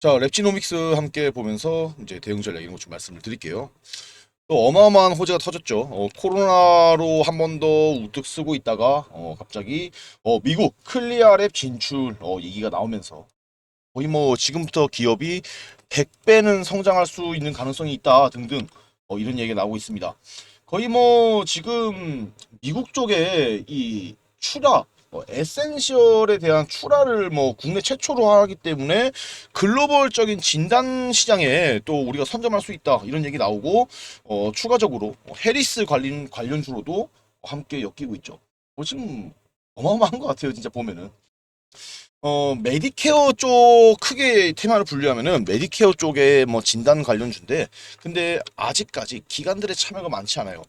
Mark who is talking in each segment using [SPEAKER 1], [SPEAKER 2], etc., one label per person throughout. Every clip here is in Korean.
[SPEAKER 1] 자, 랩지노믹스 함께 보면서 이제 대응 전략 이런 것 좀 말씀을 드릴게요. 또 어마어마한 호재가 터졌죠. 어, 코로나로 한 번 더 우뚝 쓰고 있다가 어, 갑자기 어, 미국 클리어랩 진출 어, 얘기가 나오면서 거의 뭐 지금부터 기업이 100배는 성장할 수 있는 가능성이 있다 등등 어, 이런 얘기가 나오고 있습니다. 거의 뭐 지금 미국 쪽에 이 추라 어, 에센셜에 대한 추라를 뭐 국내 최초로 하기 때문에 글로벌적인 진단 시장에 또 우리가 선점할 수 있다 이런 얘기 나오고 어, 추가적으로 해리스 관련 관련주로도 함께 엮이고 있죠. 뭐 지금 어마어마한 것 같아요, 진짜 보면은. 어, 메디케어 쪽 크게 테마를 분류하면은 메디케어 쪽에 뭐 진단 관련주인데 근데 아직까지 기관들의 참여가 많지 않아요.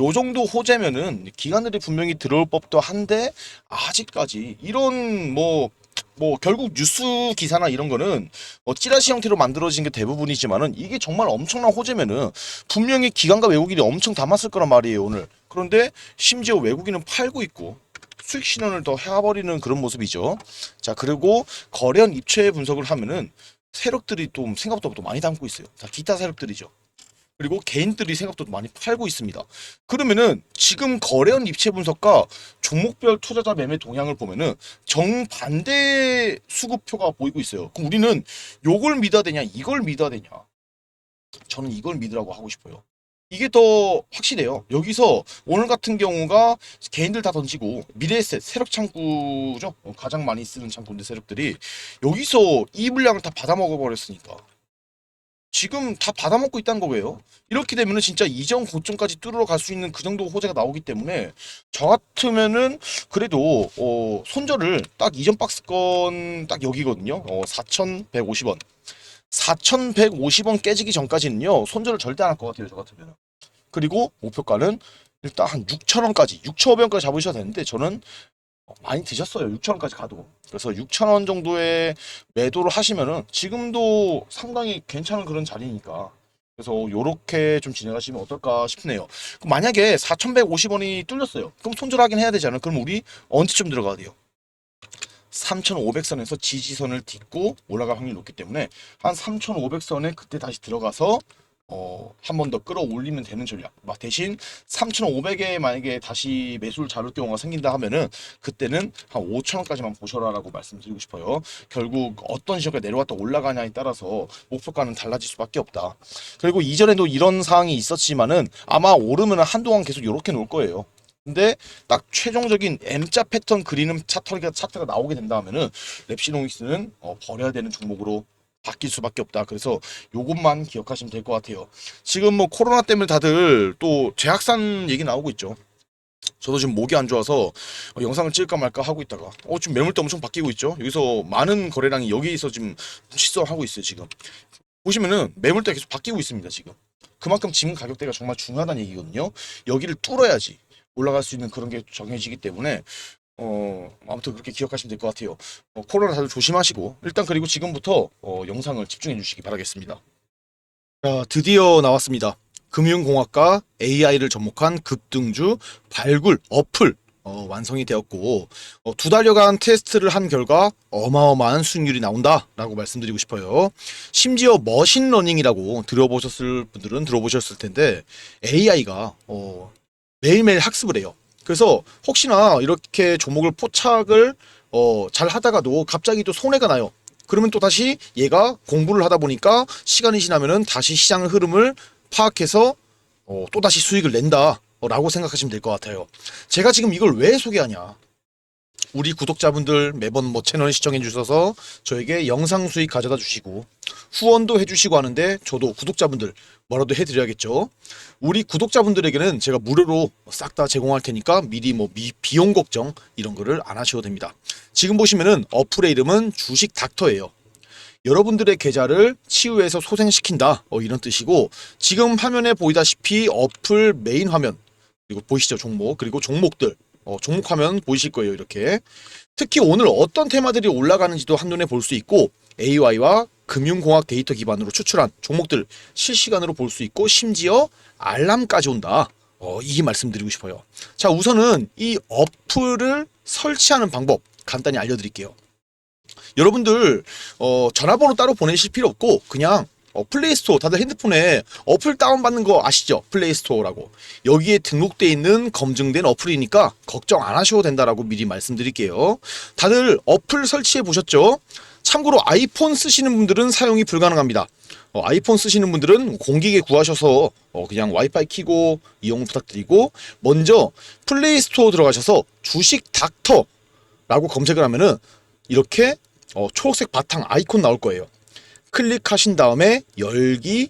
[SPEAKER 1] 요 정도 호재면은 기관들이 분명히 들어올 법도 한데 아직까지 이런 뭐뭐 결국 뉴스 기사나 이런 거는 어, 찌라시 형태로 만들어진 게 대부분이지만은 이게 정말 엄청난 호재면은 분명히 기관과 외국인이 엄청 담았을 거란 말이에요 오늘. 그런데 심지어 외국인은 팔고 있고 수익 실현을 더 해버리는 그런 모습이죠. 자 그리고 거래한 입체 분석을 하면은 세력들이 또 생각보다 또 많이 담고 있어요. 자 기타 세력들이죠 그리고 개인들이 생각보다 많이 팔고 있습니다. 그러면은 지금 거래원 입체 분석과 종목별 투자자 매매 동향을 보면은 정반대 수급표가 보이고 있어요. 그럼 우리는 요걸 믿어야 되냐, 이걸 믿어야 되냐? 저는 이걸 믿으라고 하고 싶어요. 이게 더 확실해요. 여기서 오늘 같은 경우가 개인들 다 던지고 미래에셋 세력 창구죠. 어, 가장 많이 쓰는 창구인데 세력들이 여기서 이 물량을 다 받아 먹어 버렸으니까 지금 다 받아먹고 있다는 거예요. 이렇게 되면은 진짜 이전 고점까지 뚫으러 갈 수 있는 그 정도 호재가 나오기 때문에 저 같으면은 그래도 어 손절을 딱 이전 박스권 딱 여기거든요. 어 4,150원. 4,150원 깨지기 전까지는요. 손절을 절대 안 할 것 같아요. 저 같으면. 그리고 목표가는 일단 한 6,000원까지 6,500원까지 잡으셔도 되는데 저는 어, 많이 드셨어요. 6,000원까지 가도. 그래서 6,000원 정도의 매도를 하시면은 지금도 상당히 괜찮은 그런 자리니까. 그래서 요렇게 좀 진행하시면 어떨까 싶네요. 만약에 4,150원이 뚫렸어요. 그럼 손절하긴 해야 되잖아요. 그럼 우리 언제쯤 들어가야 돼요? 3,500선에서 지지선을 딛고 올라갈 확률이 높기 때문에 한 3,500선에 그때 다시 들어가서 어, 한 번 더 끌어올리면 되는 전략. 막 대신 3,500에 만약에 다시 매수를 잡을 경우가 생긴다 하면은 그때는 한 5,000원까지만 보셔라라고 말씀드리고 싶어요. 결국 어떤 시점에 내려왔다 올라가냐에 따라서 목표가는 달라질 수밖에 없다. 그리고 이전에도 이런 상황이 있었지만은 아마 오르면 한동안 계속 이렇게 놓을 거예요. 근데 딱 최종적인 M자 패턴 그리는 차트가 차트가 나오게 된다 하면은 랩시노믹스는 어, 버려야 되는 종목으로 바뀔 수밖에 없다. 그래서 요것만 기억하시면 될 것 같아요. 지금 뭐 코로나 때문에 다들 또 재확산 얘기 나오고 있죠. 저도 지금 목이 안 좋아서 어, 영상을 찍을까 말까 하고 있다가 어 지금 매물대 엄청 바뀌고 있죠. 여기서 많은 거래량이 여기에서 지금 실성 하고 있어요. 지금 보시면은 매물대 계속 바뀌고 있습니다. 지금 그만큼 지금 가격대가 정말 중요하다는 얘기거든요. 여기를 뚫어야지 올라갈 수 있는 그런 게 정해지기 때문에 어 아무튼 그렇게 기억하시면 될 것 같아요. 어, 코로나 다들 조심하시고 일단 그리고 지금부터 어, 영상을 집중해 주시기 바라겠습니다. 자 드디어 나왔습니다. 금융공학과 AI를 접목한 급등주 발굴 어플 어, 완성이 되었고 어, 두 달여간 테스트를 한 결과 어마어마한 수익률이 나온다라고 말씀드리고 싶어요. 심지어 머신러닝이라고 들어보셨을 분들은 들어보셨을 텐데 AI가 어, 매일매일 학습을 해요. 그래서 혹시나 이렇게 종목을 포착을 어, 잘 하다가도 갑자기 또 손해가 나요. 그러면 또 다시 얘가 공부를 하다 보니까 시간이 지나면은 다시 시장 흐름을 파악해서 어, 또 다시 수익을 낸다. 라고 생각하시면 될 것 같아요. 제가 지금 이걸 왜 소개하냐? 우리 구독자분들 매번 뭐 채널 시청해 주셔서 저에게 영상 수익 가져다 주시고 후원도 해주시고 하는데 저도 구독자분들 뭐라도 해드려야겠죠. 우리 구독자분들에게는 제가 무료로 싹 다 제공할 테니까 미리 뭐 미, 비용 걱정 이런 거를 안 하셔도 됩니다. 지금 보시면은 어플의 이름은 주식 닥터예요. 여러분들의 계좌를 치유해서 소생시킨다 어, 이런 뜻이고 지금 화면에 보이다시피 어플 메인 화면 그리고 보이시죠 종목 그리고 종목들 어, 종목 화면 보이실 거예요 이렇게 특히 오늘 어떤 테마들이 올라가는지도 한눈에 볼 수 있고 AI와 금융공학 데이터 기반으로 추출한 종목들 실시간으로 볼 수 있고 심지어 알람까지 온다 어, 이 말씀드리고 싶어요 자 우선은 이 어플을 설치하는 방법 간단히 알려드릴게요
[SPEAKER 2] 여러분들 어, 전화번호 따로 보내실 필요 없고 그냥 어, 플레이스토어 다들 핸드폰에 어플 다운받는 거 아시죠? 플레이스토어라고 여기에 등록돼 있는 검증된 어플이니까 걱정 안 하셔도 된다라고 미리 말씀드릴게요. 다들 어플 설치해 보셨죠? 참고로 아이폰 쓰시는 분들은 사용이 불가능합니다. 어, 아이폰 쓰시는 분들은 공기계 구하셔서 어, 그냥 와이파이 키고 이용 부탁드리고 먼저 플레이스토어 들어가셔서 주식 닥터라고 검색을 하면은 이렇게 어, 초록색 바탕 아이콘 나올 거예요. 클릭하신 다음에 열기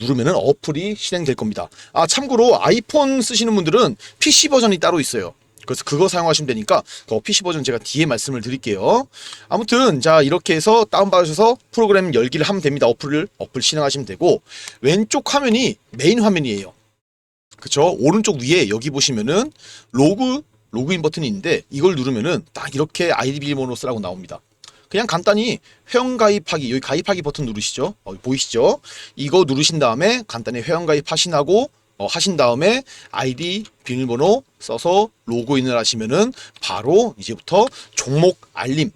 [SPEAKER 2] 누르면은 어플이 실행될 겁니다. 아 참고로 아이폰 쓰시는 분들은 PC 버전이 따로 있어요. 그래서 그거 사용하시면 되니까 그 PC 버전 제가 뒤에 말씀을 드릴게요. 아무튼 자 이렇게 해서 다운받으셔서 프로그램 열기를 하면 됩니다. 어플을 어플 실행하시면 되고 왼쪽 화면이 메인 화면이에요. 그쵸? 오른쪽 위에 여기 보시면은 로그 로그인 버튼이 있는데 이걸 누르면은 딱 이렇게 아이디 비밀번호 쓰라고 나옵니다. 그냥 간단히 회원 가입하기 여기 가입하기 버튼 누르시죠. 어, 보이시죠? 이거 누르신 다음에 간단히 회원 가입 하신하고 어, 하신 다음에 아이디 비밀번호 써서 로그인을 하시면은 바로 이제부터 종목 알림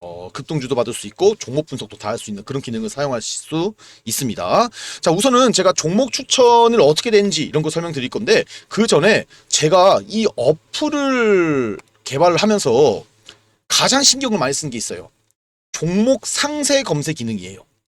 [SPEAKER 2] 어, 급등주도 받을 수 있고 종목 분석도 다 할 수 있는 그런 기능을 사용하실 수 있습니다. 자, 우선은 제가 종목 추천을 어떻게 되는지 이런 거 설명드릴 건데 그 전에 제가 이 어플을 개발을 하면서 가장 신경을 많이 쓴 게 있어요. 종목 상세 검색 기능이에요.